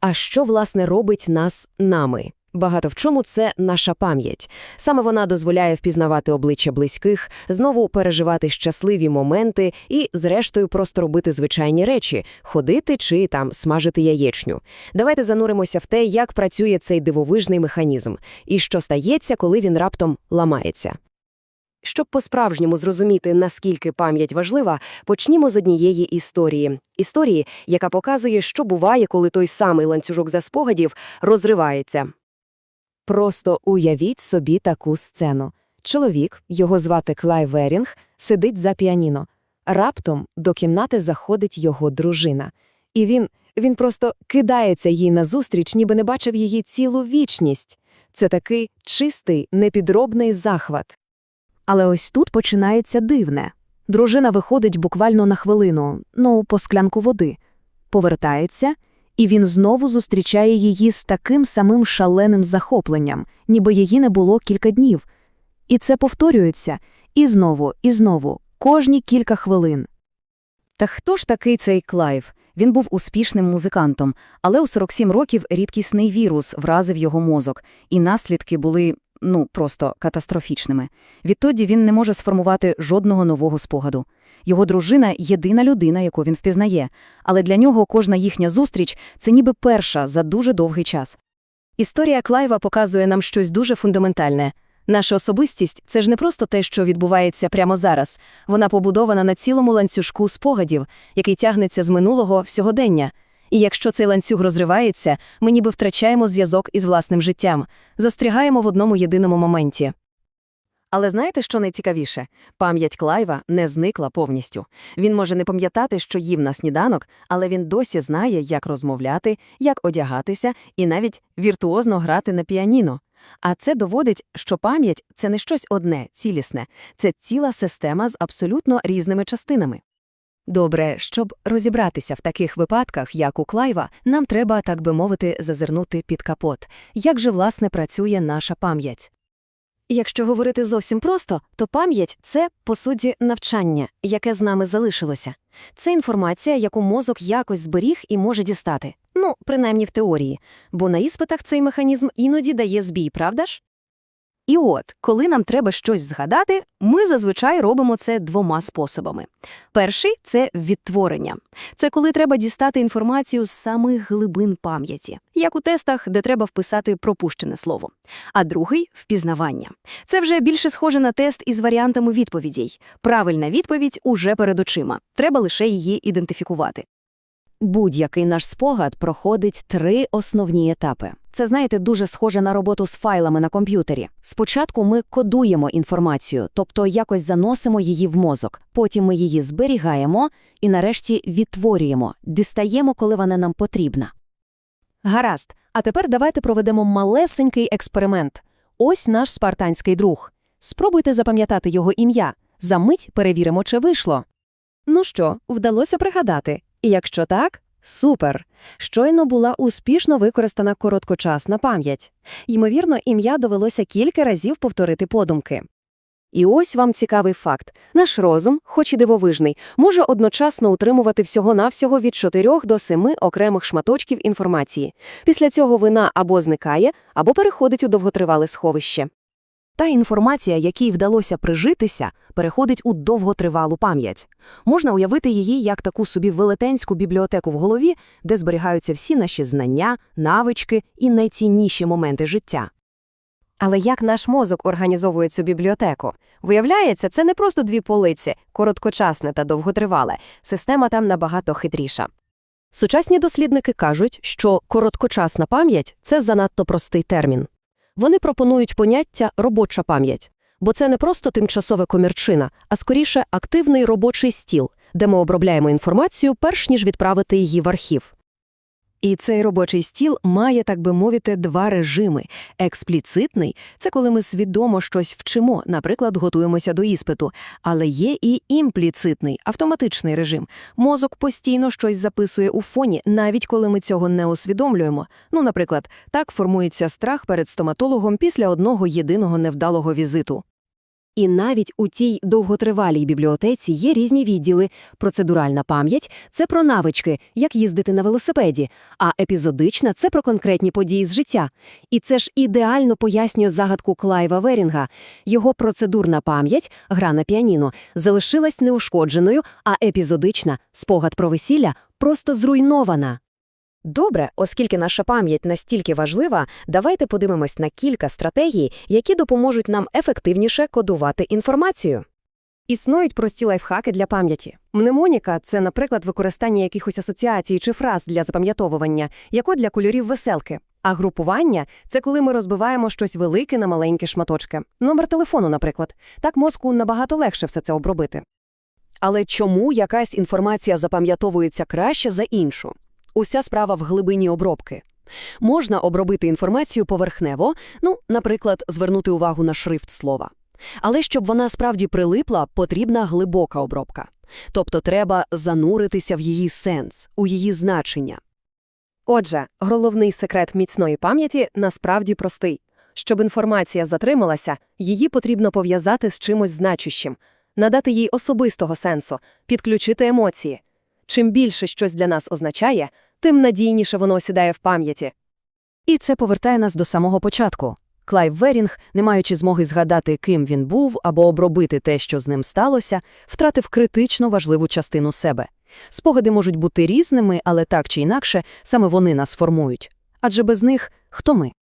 А що, власне, робить нас нами? Багато в чому це наша пам'ять. Саме вона дозволяє впізнавати обличчя близьких, знову переживати щасливі моменти і, зрештою, просто робити звичайні речі – ходити чи там смажити яєчню. Давайте зануримося в те, як працює цей дивовижний механізм, і що стається, коли він раптом ламається. Щоб по-справжньому зрозуміти, наскільки пам'ять важлива, почнімо з однієї історії. Історії, яка показує, що буває, коли той самий ланцюжок за спогадів розривається. Просто уявіть собі таку сцену. Чоловік, його звати Клай Верінг, сидить за піаніно. Раптом до кімнати заходить його дружина. І він, він просто кидається їй назустріч, ніби не бачив її цілу вічність. Це такий чистий, непідробний захват. Але ось тут починається дивне. Дружина виходить буквально на хвилину, ну, по склянку води, повертається, і він знову зустрічає її з таким самим шаленим захопленням, ніби її не було кілька днів. І це повторюється і знову, і знову, кожні кілька хвилин. Та хто ж такий цей Клайв? Він був успішним музикантом, але у 47 років рідкісний вірус вразив його мозок, і наслідки були, ну, просто катастрофічними. Відтоді він не може сформувати жодного нового спогаду. Його дружина – єдина людина, яку він впізнає, але для нього кожна їхня зустріч – це ніби перша за дуже довгий час. Історія Клайва показує нам щось дуже фундаментальне. Наша особистість – це ж не просто те, що відбувається прямо зараз. Вона побудована на цілому ланцюжку спогадів, який тягнеться з минулого в сьогодення. І якщо цей ланцюг розривається, ми ніби втрачаємо зв'язок із власним життям, застрягаємо в одному єдиному моменті. Але знаєте, що найцікавіше? Пам'ять Клайва не зникла повністю. Він може не пам'ятати, що їв на сніданок, але він досі знає, як розмовляти, як одягатися і навіть віртуозно грати на піаніно. А це доводить, що пам'ять – це не щось одне, цілісне, це ціла система з абсолютно різними частинами. Добре, щоб розібратися в таких випадках, як у Клайва, нам треба, так би мовити, зазирнути під капот. Як же, власне, працює наша пам'ять? Якщо говорити зовсім просто, то пам'ять – це, по суті, навчання, яке з нами залишилося. Це інформація, яку мозок якось зберіг і може дістати. Ну, принаймні в теорії. Бо на іспитах цей механізм іноді дає збій, правда ж? І от, коли нам треба щось згадати, ми зазвичай робимо це двома способами. Перший – це відтворення. Це коли треба дістати інформацію з самих глибин пам'яті, як у тестах, де треба вписати пропущене слово. А другий – впізнавання. Це вже більше схоже на тест із варіантами відповідей. Правильна відповідь уже перед очима. Треба лише її ідентифікувати. Будь-який наш спогад проходить три основні етапи. Це, знаєте, дуже схоже на роботу з файлами на комп'ютері. Спочатку ми кодуємо інформацію, тобто якось заносимо її в мозок, потім ми її зберігаємо і нарешті відтворюємо, дістаємо, коли вона нам потрібна. Гаразд, а тепер давайте проведемо малесенький експеримент. Ось наш спартанський друг. Спробуйте запам'ятати його ім'я. За мить перевіримо, чи вийшло. Ну що, вдалося пригадати? І якщо так, супер! Щойно була успішно використана короткочасна пам'ять. Ймовірно, ім'я довелося кілька разів повторити подумки. І ось вам цікавий факт. Наш розум, хоч і дивовижний, може одночасно утримувати всього-навсього від 4 до 7 окремих шматочків інформації. Після цього вона або зникає, або переходить у довготривале сховище. Та інформація, якій вдалося прижитися, переходить у довготривалу пам'ять. Можна уявити її як таку собі велетенську бібліотеку в голові, де зберігаються всі наші знання, навички і найцінніші моменти життя. Але як наш мозок організовує цю бібліотеку? Виявляється, це не просто дві полиці, короткочасне та довготривале. Система там набагато хитріша. Сучасні дослідники кажуть, що короткочасна пам'ять це занадто простий термін. Вони пропонують поняття робоча пам'ять, бо це не просто тимчасова комірчина, а скоріше активний робочий стіл, де ми обробляємо інформацію перш ніж відправити її в архів. І цей робочий стіл має, так би мовити, два режими. Експліцитний це коли ми свідомо щось вчимо, наприклад, готуємося до іспиту, але є і імпліцитний, автоматичний режим. Мозок постійно щось записує у фоні, навіть коли ми цього не усвідомлюємо. Ну, наприклад, так формується страх перед стоматологом після одного єдиного невдалого візиту. І навіть у тій довготривалій бібліотеці є різні відділи. Процедуральна пам'ять – це про навички, як їздити на велосипеді, а епізодична – це про конкретні події з життя. І це ж ідеально пояснює загадку Клайва Верінга. Його процедурна пам'ять, гра на піаніно, залишилась неушкодженою, а епізодична, спогад про весілля, просто зруйнована. Добре, оскільки наша пам'ять настільки важлива, давайте подивимось на кілька стратегій, які допоможуть нам ефективніше кодувати інформацію. Існують прості лайфхаки для пам'яті. Мнемоніка – це, наприклад, використання якихось асоціацій чи фраз для запам'ятовування, як от для кольорів веселки. А групування – це коли ми розбиваємо щось велике на маленькі шматочки. Номер телефону, наприклад. Так мозку набагато легше все це обробити. Але чому якась інформація запам'ятовується краще за іншу? Уся справа в глибині обробки. Можна обробити інформацію поверхнево, ну, наприклад, звернути увагу на шрифт слова. Але щоб вона справді прилипла, потрібна глибока обробка. Тобто треба зануритися в її сенс, у її значення. Отже, головний секрет міцної пам'яті насправді простий. Щоб інформація затрималася, її потрібно пов'язати з чимось значущим, надати їй особистого сенсу, підключити емоції. Чим більше щось для нас означає, тим надійніше воно осідає в пам'яті. І це повертає нас до самого початку. Клайв Верінг, не маючи змоги згадати, ким він був або обробити те, що з ним сталося, втратив критично важливу частину себе. Спогади можуть бути різними, але так чи інакше, саме вони нас формують. Адже без них хто ми?